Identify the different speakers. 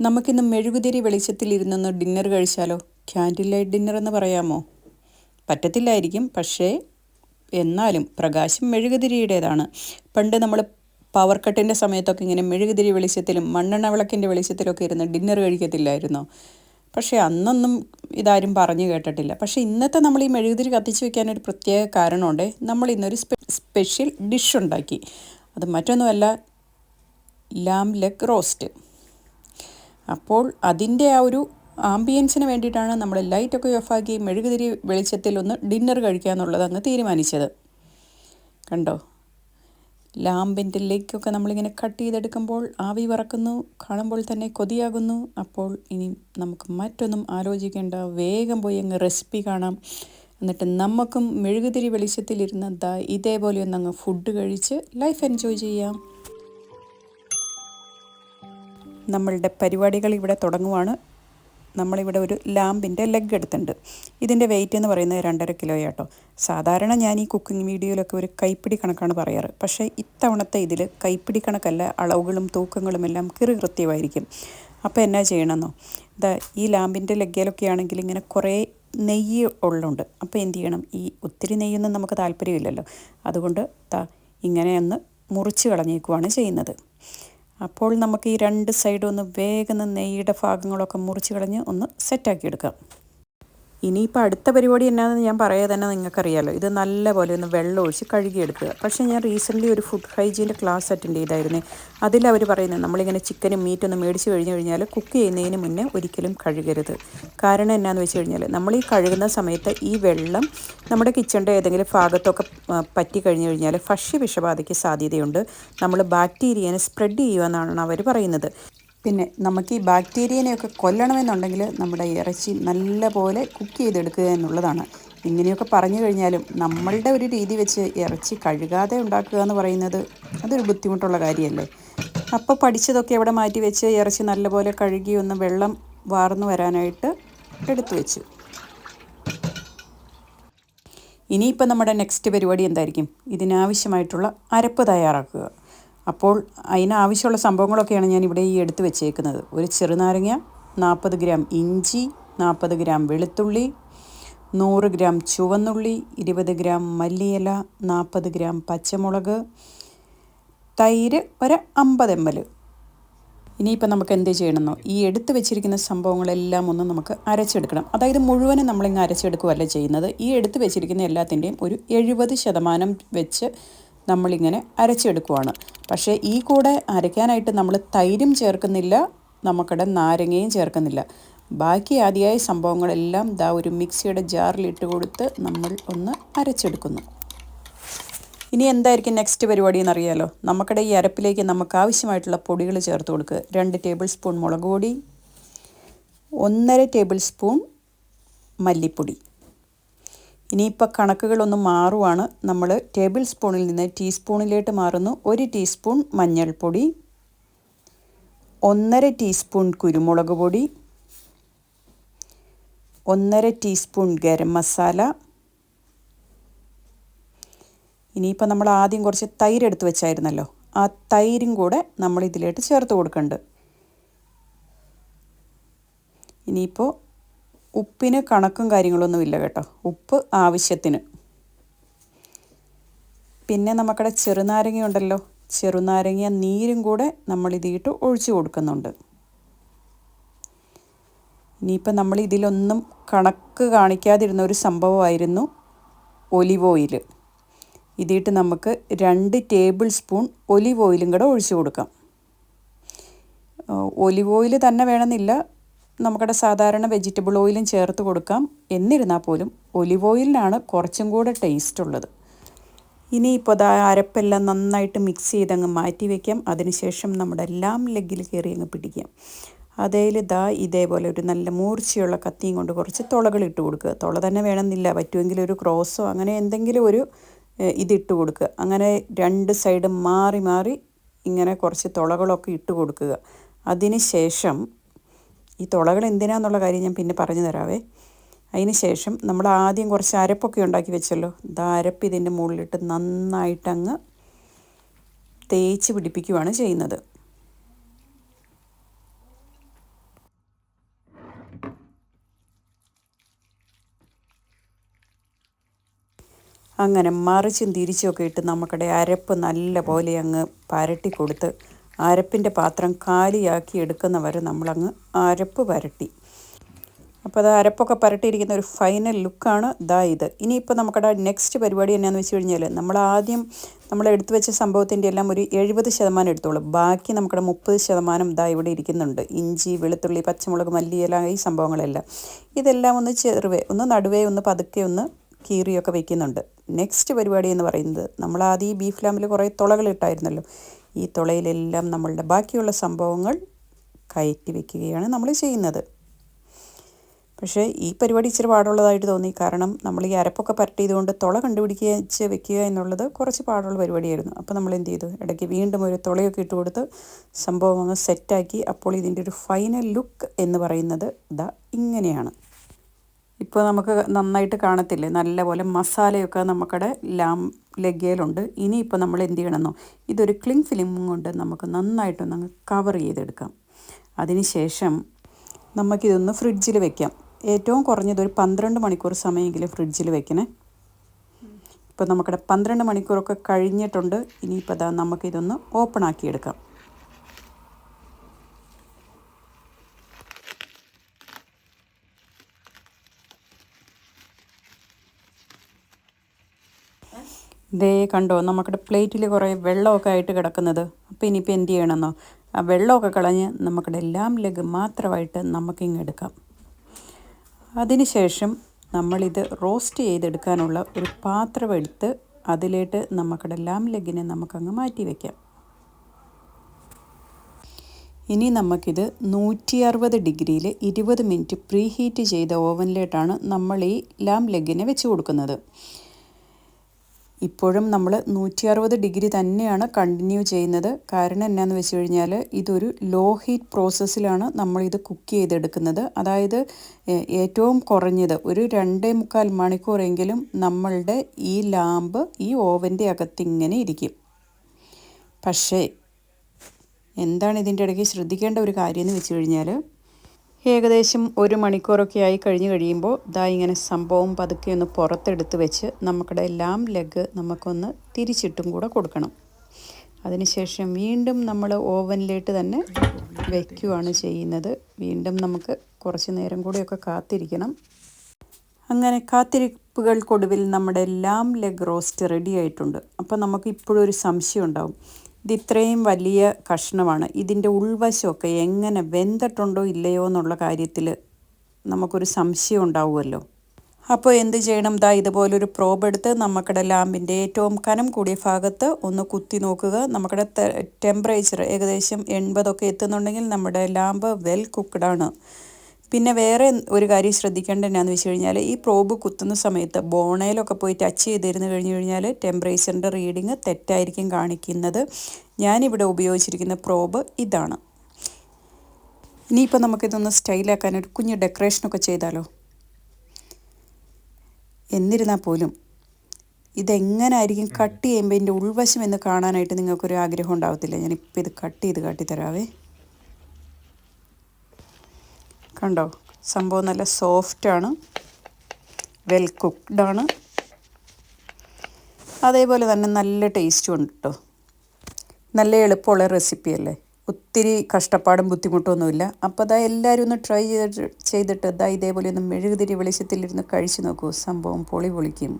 Speaker 1: നമുക്കിന്ന് മെഴുകുതിരി വെളിച്ചത്തിൽ ഇരുന്നൊന്ന് ഡിന്നർ കഴിച്ചാലോ? ക്യാൻഡിൽ ലൈറ്റ് ഡിന്നർ എന്ന് പറയാമോ? പറ്റത്തില്ലായിരിക്കും പക്ഷേ എന്നാലും പ്രകാശം മെഴുകുതിരിയുടേതാണ്. പണ്ട് നമ്മൾ പവർ കട്ടിന്റെ സമയത്തൊക്കെ ഇങ്ങനെ മെഴുകുതിരി വെളിച്ചത്തിലും മണ്ണെണ്ണ വിളക്കിന്റെ വെളിച്ചത്തിലൊക്കെ ഇരുന്ന് ഡിന്നർ കഴിക്കത്തില്ലായിരുന്നോ? പക്ഷേ അന്നൊന്നും ഇതാരും പറഞ്ഞു കേട്ടിട്ടില്ല. പക്ഷേ ഇന്നത്തെ നമ്മൾ ഈ മെഴുകുതിരി കത്തിച്ച് വെക്കാനൊരു പ്രത്യേക കാരണമുണ്ട്. നമ്മൾ ഇന്നൊരു സ്പെഷ്യൽ ഡിഷ് ഉണ്ടാക്കി. അത് മറ്റൊന്നുമല്ല ലാം ലെഗ് റോസ്റ്റ് അപ്പോൾ അതിന്റെ ആ ഒരു ആംബിയൻസിന് വേണ്ടിയിട്ടാണ് നമ്മൾ ലൈറ്റൊക്കെ ഓഫാക്കി മെഴുകുതിരി വെളിച്ചത്തിൽ ഒന്ന് ഡിന്നർ കഴിക്കുക എന്നുള്ളത് അങ്ങ് തീരുമാനിച്ചത്. കണ്ടോ? ലാമ്പിന്റെ ലെഗൊക്കെ നമ്മളിങ്ങനെ കട്ട് ചെയ്തെടുക്കുമ്പോൾ ആവി വറക്കുന്നു കാണുമ്പോൾ തന്നെ കൊതിയാകുന്നു. അപ്പോൾ ഇനി നമുക്ക് മറ്റൊന്നും ആലോചിക്കേണ്ട വേഗം പോയി അങ്ങ് റെസിപ്പി കാണാം. എന്നിട്ട് നമുക്കും മെഴുകുതിരി വെളിച്ചത്തിലിരുന്ന് ദാ ഇതേപോലെ ഒന്ന് അങ്ങ് ഫുഡ് കഴിച്ച് ലൈഫ് എൻജോയ് ചെയ്യാം. നമ്മളുടെ പരിപാടികൾ ഇവിടെ തുടങ്ങുവാണ്. നമ്മളിവിടെ ഒരു ലാമ്പിന്റെ ലെഗ് എടുത്തിട്ടുണ്ട്. ഇതിന്റെ വെയിറ്റ് എന്ന് പറയുന്നത് രണ്ടര കിലോ കേട്ടോ സാധാരണ ഞാൻ ഈ കുക്കിംഗ് വീഡിയോയിലൊക്കെ ഒരു കൈപ്പിടി കണക്കാണ് പറയാറ്. പക്ഷേ ഇത്തവണത്തെ ഇതിൽ കൈപ്പിടി കണക്കല്ല അളവുകളും തൂക്കങ്ങളും എല്ലാം കൃത്യമായിരിക്കും. അപ്പോൾ എന്നാ ചെയ്യണമെന്നോ? ഇതാ ഈ ലാമ്പിന്റെ ലെഗ്ഗയിലൊക്കെ ആണെങ്കിൽ ഇങ്ങനെ കുറേ നെയ്യ് ഉള്ളുണ്ട് അപ്പോൾ എന്ത് ചെയ്യണം? ഈ ഒത്തിരി നെയ്യൊന്നും നമുക്ക് താല്പര്യമില്ലല്ലോ. അതുകൊണ്ട് ഇങ്ങനെ ഒന്ന് മുറിച്ച് കളഞ്ഞേക്കുവാണ് ചെയ്യുന്നത്. അപ്പോൾ നമുക്ക് ഈ രണ്ട് സൈഡും ഒന്ന് വേഗം നെയ്യുടെ ഭാഗങ്ങളൊക്കെ മുറിച്ച് കളഞ്ഞ് ഒന്ന് സെറ്റാക്കി എടുക്കാം. ഇനിയിപ്പോൾ അടുത്ത പരിപാടി എന്നാന്ന് ഞാൻ പറയാതെ തന്നെ നിങ്ങൾക്കറിയാലോ. ഇത് നല്ലപോലെ ഒന്ന് വെള്ളം ഒഴിച്ച് കഴുകിയെടുക്കുക. പക്ഷേ ഞാൻ റീസെന്റ്ലി ഒരു ഫുഡ് ഹൈജീന്റെ ക്ലാസ് അറ്റൻഡ് ചെയ്തായിരുന്നേ. അതിൽ അവർ പറയുന്നത് നമ്മളിങ്ങനെ ചിക്കനും മീറ്റും ഒന്ന് മേടിച്ച് കഴിഞ്ഞ് കഴിഞ്ഞാൽ കുക്ക് ചെയ്യുന്നതിന് മുന്നേ ഒരിക്കലും കഴുകരുത്. കാരണം എന്നാന്ന് വെച്ച് കഴിഞ്ഞാൽ നമ്മൾ ഈ കഴുകുന്ന സമയത്ത് ഈ വെള്ളം നമ്മുടെ കിച്ചണിന്റെ ഏതെങ്കിലും ഭാഗത്തൊക്കെ പറ്റി കഴിഞ്ഞ് കഴിഞ്ഞാൽ ഭക്ഷ്യ വിഷബാധയ്ക്ക് സാധ്യതയുണ്ട് നമ്മൾ ബാക്ടീരിയനെ സ്പ്രെഡ് ചെയ്യുമെന്നാണ് അവർ പറയുന്നത്. പിന്നെ നമുക്ക് ഈ ബാക്ടീരിയനെയൊക്കെ കൊല്ലണമെന്നുണ്ടെങ്കിൽ നമ്മുടെ ഇറച്ചി നല്ലപോലെ കുക്ക് ചെയ്തെടുക്കുക എന്നുള്ളതാണ്. ഇങ്ങനെയൊക്കെ പറഞ്ഞു കഴിഞ്ഞാലും നമ്മളുടെ ഒരു രീതി വെച്ച് ഇറച്ചി കഴുകാതെ ഉണ്ടാക്കുക എന്ന് പറയുന്നത് അതൊരു ബുദ്ധിമുട്ടുള്ള കാര്യമല്ലേ? അപ്പോൾ പഠിച്ചതൊക്കെ അവിടെ മാറ്റി വെച്ച് ഇറച്ചി നല്ലപോലെ കഴുകി ഒന്ന് വെള്ളം വാർന്നു വരാനായിട്ട് എടുത്തു വെച്ചു. ഇനിയിപ്പോൾ നമ്മുടെ നെക്സ്റ്റ് പരിപാടി എന്തായിരിക്കും? ഇതിനാവശ്യമായിട്ടുള്ള അരപ്പ് തയ്യാറാക്കുക. അപ്പോൾ അതിനാവശ്യമുള്ള സംഭവങ്ങളൊക്കെയാണ് ഞാൻ ഇവിടെ ഈ എടുത്ത് വെച്ചേക്കുന്നത്. ഒരു ചെറുനാരങ്ങ നാൽപ്പത് ഗ്രാം ഇഞ്ചി നാൽപ്പത് ഗ്രാം വെളുത്തുള്ളി നൂറ് ഗ്രാം ചുവന്നുള്ളി ഇരുപത് ഗ്രാം മല്ലിയില നാൽപ്പത് ഗ്രാം പച്ചമുളക് തൈര് ഒരു അമ്പത് എം എൽ. ഇനിയിപ്പോൾ നമുക്ക് എന്ത് ചെയ്യണമെന്നോ? ഈ എടുത്ത് വെച്ചിരിക്കുന്ന സംഭവങ്ങളെല്ലാം ഒന്ന് നമുക്ക് അരച്ചെടുക്കണം. അതായത് മുഴുവനും നമ്മളിങ്ങ് അരച്ചെടുക്കുകയല്ല ചെയ്യുന്നത്. ഈ എടുത്ത് വെച്ചിരിക്കുന്ന എല്ലാത്തിന്റെയും ഒരു എഴുപത് ശതമാനം വെച്ച് നമ്മളിങ്ങനെ അരച്ചെടുക്കുവാണ്. പക്ഷേ ഈ കൂടെ അരയ്ക്കാനായിട്ട് നമ്മൾ തൈരും ചേർക്കുന്നില്ല നമുക്കിടെ നാരങ്ങയും ചേർക്കുന്നില്ല. ബാക്കി ആദ്യമായ സംഭവങ്ങളെല്ലാം ഇതാ ഒരു മിക്സിയുടെ ജാറിലിട്ട് കൊടുത്ത് നമ്മൾ ഒന്ന് അരച്ചെടുക്കുന്നു. ഇനി എന്തായിരിക്കും നെക്സ്റ്റ് പരിപാടി എന്നറിയാലോ നമുക്കിടെ ഈ അരപ്പിലേക്ക് നമുക്ക് ആവശ്യമായിട്ടുള്ള പൊടികൾ ചേർത്ത് കൊടുക്കുക രണ്ട് ടേബിൾ സ്പൂൺ മുളക് പൊടി ഒന്നര ടേബിൾ സ്പൂൺ മല്ലിപ്പൊടി. ഇനിയിപ്പോൾ കണക്കുകളൊന്നും മാറുവാണ്. നമ്മൾ ടേബിൾ സ്പൂണിൽ നിന്ന് ടീസ്പൂണിലേക്ക് മാറുന്നു. ഒരു ടീസ്പൂൺ മഞ്ഞൾപ്പൊടി ഒന്നര ടീസ്പൂൺ കുരുമുളക് പൊടി ഒന്നര ടീസ്പൂൺ ഗരം മസാല. ഇനിയിപ്പോൾ നമ്മൾ ആദ്യം കുറച്ച് തൈര് എടുത്ത് വെച്ചായിരുന്നല്ലോ. ആ തൈരും കൂടെ നമ്മൾ ഇതിലേക്ക് ചേർത്ത് കൊടുക്കുന്നുണ്ട് ഇനിയിപ്പോൾ ഉപ്പിന് കണക്കും കാര്യങ്ങളൊന്നും ഇല്ല കേട്ടോ. ഉപ്പ് ആവശ്യത്തിന്. പിന്നെ നമുക്കടെ ചെറുനാരങ്ങ ഉണ്ടല്ലോ. ചെറുനാരങ്ങ നീരും കൂടെ നമ്മൾ ഇതിട്ട് ഒഴിച്ചു കൊടുക്കുന്നുണ്ട്. ഇനിയിപ്പോൾ നമ്മൾ ഇതിലൊന്നും കണക്ക് കാണിക്കാതിരുന്ന ഒരു സംഭവമായിരുന്നു ഒലിവ് ഓയിൽ ഇതിട്ട് നമുക്ക് രണ്ട് ടേബിൾ സ്പൂൺ ഒലിവ് ഓയിലും കൂടെ ഒഴിച്ചു കൊടുക്കാം. ഒലിവ് ഓയിൽ തന്നെ വേണമെന്നില്ല. നമുക്കടെ സാധാരണ വെജിറ്റബിൾ ഓയിലും ചേർത്ത് കൊടുക്കാം. എന്നിരുന്നാൽ പോലും ഒലിവ് ഓയിലിനാണ് കുറച്ചും കൂടെ ടേസ്റ്റ് ഉള്ളത്. ഇനിയിപ്പോൾ ദാ അരപ്പെല്ലാം നന്നായിട്ട് മിക്സ് ചെയ്തങ്ങ് മാറ്റി വയ്ക്കാം അതിനുശേഷം നമ്മുടെ എല്ലാം ലെഗിൽ കയറി അങ്ങ് പിടിക്കാം. അതേൽ ദാ ഇതേപോലെ ഒരു നല്ല മൂർച്ചയുള്ള കത്തിയും കൊണ്ട് കുറച്ച് തുളകൾ ഇട്ട് കൊടുക്കുക. തുള തന്നെ വേണമെന്നില്ല. പറ്റുമെങ്കിൽ ഒരു ക്രോസോ അങ്ങനെ എന്തെങ്കിലും ഒരു ഇതിട്ട് കൊടുക്കുക. അങ്ങനെ രണ്ട് സൈഡും മാറി മാറി ഇങ്ങനെ കുറച്ച് തുളകളൊക്കെ ഇട്ട് കൊടുക്കുക. അതിന് ശേഷം ഈ തുളകൾ എന്തിനാന്നുള്ള കാര്യം ഞാൻ പിന്നെ പറഞ്ഞു തരാവേ. അതിന് ശേഷം നമ്മൾ ആദ്യം കുറച്ച് അരപ്പൊക്കെ ഉണ്ടാക്കി വെച്ചല്ലോ. ഇത് അരപ്പ് ഇതിന്റെ മുകളിലിട്ട് നന്നായിട്ടങ്ങ് തേച്ച് പിടിപ്പിക്കുകയാണ് ചെയ്യുന്നത്. അങ്ങനെ മറിച്ചും തിരിച്ചുമൊക്കെ ഇട്ട് നമുക്കിടെ അരപ്പ് നല്ല പോലെ അങ്ങ് പരട്ടിക്കൊടുത്ത് അരപ്പിന്റെ പാത്രം കാലിയാക്കി എടുക്കുന്നവരെ നമ്മളങ്ങ് അരപ്പ് പരട്ടി. അപ്പോൾ അത് അരപ്പൊക്കെ പരട്ടിയിരിക്കുന്ന ഒരു ഫൈനൽ ലുക്കാണ് ദാ ഇത്. ഇനിയിപ്പോൾ നമുക്കടെ നെക്സ്റ്റ് പരിപാടി എന്നാന്ന് വെച്ച് കഴിഞ്ഞാൽ നമ്മൾ ആദ്യം നമ്മൾ എടുത്തു വെച്ച സംഭവത്തിന്റെ എല്ലാം ഒരു എഴുപത് ശതമാനം എടുത്തോളൂ. ബാക്കി നമുക്കടെ മുപ്പത് ശതമാനം ദാ ഇവിടെ ഇരിക്കുന്നുണ്ട്. ഇഞ്ചി വെളുത്തുള്ളി പച്ചമുളക് മല്ലിയില ഈ സംഭവങ്ങളെല്ലാം. ഇതെല്ലാം ഒന്ന് ചെറുവേ ഒന്ന് നടുവേ ഒന്ന് പതുക്കെ ഒന്ന് കീറിയൊക്കെ വെക്കുന്നുണ്ട്. നെക്സ്റ്റ് പരിപാടി എന്ന് പറയുന്നത് നമ്മൾ ആദ്യം ഈ ബീഫ് ലാമ്പിൽ കുറേ തുളകൾ ഇട്ടായിരുന്നല്ലോ. ഈ തുളയിലെല്ലാം നമ്മളുടെ ബാക്കിയുള്ള സംഭവങ്ങൾ കയറ്റി വെക്കുകയാണ് നമ്മൾ ചെയ്യുന്നത്. പക്ഷേ ഈ പരിപാടി ഇച്ചിരി പാടുള്ളതായിട്ട് തോന്നി. കാരണം നമ്മൾ ഈ അരപ്പൊക്കെ പരട്ടിയതുകൊണ്ട് തുള കണ്ടുപിടിക്കുക വെച്ച് വെക്കുക എന്നുള്ളത് കുറച്ച് പാടുള്ള പരിപാടിയായിരുന്നു. അപ്പോൾ നമ്മൾ എന്ത് ചെയ്തു? ഇടയ്ക്ക് വീണ്ടും ഒരു തുളയൊക്കെ ഇട്ട് കൊടുത്ത് സംഭവം അങ്ങ് സെറ്റാക്കി അപ്പോൾ ഇതിന്റെ ഒരു ഫൈനൽ ലുക്ക് എന്ന് പറയുന്നത് ഇതാ ഇങ്ങനെയാണ്. ഇപ്പോൾ നമുക്ക് നന്നായിട്ട് കാണത്തില്ലേ? നല്ലപോലെ മസാലയൊക്കെ നമുക്കടെ ലാം ലഗ്ഗയിലുണ്ട് ഇനിയിപ്പോൾ നമ്മൾ എന്ത് ചെയ്യണമെന്നോ ഇതൊരു ക്ലിങ് ഫിലിം കൊണ്ട് നമുക്ക് നന്നായിട്ടൊന്ന് കവർ ചെയ്തെടുക്കാം. അതിനുശേഷം നമുക്കിതൊന്ന് ഫ്രിഡ്ജിൽ വെക്കാം. ഏറ്റവും കുറഞ്ഞത് ഒരു പന്ത്രണ്ട് മണിക്കൂർ സമയമെങ്കിലും ഫ്രിഡ്ജിൽ വെക്കണേ. ഇപ്പോൾ നമുക്കിടെ പന്ത്രണ്ട് മണിക്കൂറൊക്കെ കഴിഞ്ഞിട്ടുണ്ട്. ഇനിയിപ്പോൾ അതാ നമുക്കിതൊന്ന് ഓപ്പൺ ആക്കിയെടുക്കാം ദേ കണ്ടോ നമുക്കിടെ പ്ലേറ്റിൽ കുറേ വെള്ളമൊക്കെ ആയിട്ട് കിടക്കുന്നത്. അപ്പോൾ ഇനിയിപ്പോൾ എന്ത് ചെയ്യണമെന്നോ ആ വെള്ളമൊക്കെ കളഞ്ഞ് നമുക്കിടെ എല്ലാം ലഗ് മാത്രമായിട്ട് നമുക്കിങ്ങ് എടുക്കാം. അതിനുശേഷം നമ്മളിത് റോസ്റ്റ് ചെയ്തെടുക്കാനുള്ള ഒരു പാത്രം എടുത്ത് അതിലേട്ട് നമുക്കിടെ എല്ലാം ലഗിനെ നമുക്കങ്ങ് മാറ്റി വയ്ക്കാം ഇനി നമുക്കിത് നൂറ്റി അറുപത് ഡിഗ്രിയിൽ ഇരുപത് മിനിറ്റ് പ്രീ ഹീറ്റ് ചെയ്ത ഓവനിലേട്ടാണ് നമ്മൾ ഈ ലാം ലെഗിനെ വെച്ച് കൊടുക്കുന്നത്. ഇപ്പോഴും നമ്മൾ നൂറ്റി അറുപത് ഡിഗ്രി തന്നെയാണ് കണ്ടിന്യൂ ചെയ്യുന്നത്. കാരണം എന്നാന്ന് വെച്ച് കഴിഞ്ഞാൽ ഇതൊരു ലോ ഹീറ്റ് പ്രോസസ്സിലാണ് നമ്മളിത് കുക്ക് ചെയ്തെടുക്കുന്നത്. അതായത് ഏറ്റവും കുറഞ്ഞത് ഒരു രണ്ടേ മുക്കാൽ മണിക്കൂറെങ്കിലും നമ്മളുടെ ഈ ലാമ്പ് ഈ ഓവന്റെ അകത്തിങ്ങനെ ഇരിക്കും. പക്ഷേ എന്താണ് ഇതിന്റെ ഇടയ്ക്ക് ശ്രദ്ധിക്കേണ്ട ഒരു കാര്യം എന്ന് വെച്ച് കഴിഞ്ഞാൽ ഏകദേശം ഒരു മണിക്കൂറൊക്കെ ആയി കഴിഞ്ഞ് കഴിയുമ്പോൾ ഇതാ ഇങ്ങനെ സംഭവം പതുക്കെ ഒന്ന് പുറത്തെടുത്ത് വെച്ച് നമുക്കിടെ എല്ലാം ലെഗ് നമുക്കൊന്ന് തിരിച്ചിട്ടും കൂടെ കൊടുക്കണം. അതിനുശേഷം വീണ്ടും നമ്മൾ ഓവനിലേട്ട് തന്നെ വയ്ക്കുകയാണ് ചെയ്യുന്നത്. വീണ്ടും നമുക്ക് കുറച്ച് നേരം കൂടിയൊക്കെ കാത്തിരിക്കണം. അങ്ങനെ കാത്തിരിപ്പുകൾക്കൊടുവിൽ നമ്മുടെ എല്ലാം ലെഗ് റോസ്റ്റ് റെഡി ആയിട്ടുണ്ട്. അപ്പോൾ നമുക്ക് ഇപ്പോഴും ഒരു സംശയം ഉണ്ടാവും. ഇത് ഇത്രയും വലിയ കഷ്ണമാണ്. ഇതിന്റെ ഉൾവശമൊക്കെ എങ്ങനെ വെന്തിട്ടുണ്ടോ ഇല്ലയോ എന്നുള്ള കാര്യത്തിൽ നമുക്കൊരു സംശയം ഉണ്ടാവുമല്ലോ. അപ്പോൾ എന്ത് ചെയ്യണം? ദാ ഇതുപോലൊരു പ്രോബ് എടുത്ത് നമുക്കിടെ ലാമ്പിന്റെ ഏറ്റവും കനം കൂടിയ ഭാഗത്ത് ഒന്ന് കുത്തി നോക്കുക. നമുക്കിടെ ടെമ്പറേച്ചർ ഏകദേശം എൺപതൊക്കെ എത്തുന്നുണ്ടെങ്കിൽ നമ്മുടെ ലാമ്പ് വെൽ കുക്ക്ഡാണ് പിന്നെ വേറെ ഒരു കാര്യം ശ്രദ്ധിക്കേണ്ട എന്നാന്ന് വെച്ച് കഴിഞ്ഞാൽ ഈ പ്രോബ് കുത്തുന്ന സമയത്ത് ബോണയിലൊക്കെ പോയി ടച്ച് ചെയ്തിരുന്നു കഴിഞ്ഞ് കഴിഞ്ഞാൽ ടെമ്പറേച്ചറിന്റെ റീഡിങ് തെറ്റായിരിക്കും കാണിക്കുന്നത്. ഞാനിവിടെ ഉപയോഗിച്ചിരിക്കുന്ന പ്രോബ് ഇതാണ്. ഇനിയിപ്പോൾ നമുക്കിതൊന്ന് സ്റ്റൈലാക്കാൻ ഒരു കുഞ്ഞ് ഡെക്കറേഷനൊക്കെ ചെയ്താലോ? എന്നിരുന്നാൽ പോലും ഇതെങ്ങനായിരിക്കും കട്ട് ചെയ്യുമ്പോൾ ഇതിന്റെ ഉൾവശം എന്ന് കാണാനായിട്ട് നിങ്ങൾക്കൊരു ആഗ്രഹം ഉണ്ടാവത്തില്ല. ഞാനിപ്പോൾ ഇത് കട്ട് ചെയ്ത് കാട്ടിത്തരാവേ. കണ്ടോ? സംഭവം നല്ല സോഫ്റ്റാണ് വെൽ കുക്ക്ഡാണ് അതേപോലെ തന്നെ നല്ല ടേസ്റ്റും ഉണ്ട് കേട്ടോ നല്ല എളുപ്പമുള്ള റെസിപ്പിയല്ലേ ഒത്തിരി കഷ്ടപ്പാടും ബുദ്ധിമുട്ടൊന്നുമില്ല അപ്പോൾ അതാ എല്ലാവരും ഒന്ന് ട്രൈ ചെയ്ത് ചെയ്തിട്ട് ഇതാ ഇതേപോലെ ഒന്ന് മെഴുകുതിരി വെളിച്ചത്തിലിരുന്ന് കഴിച്ചു നോക്കൂ. സംഭവം പൊളി പൊളിക്കും.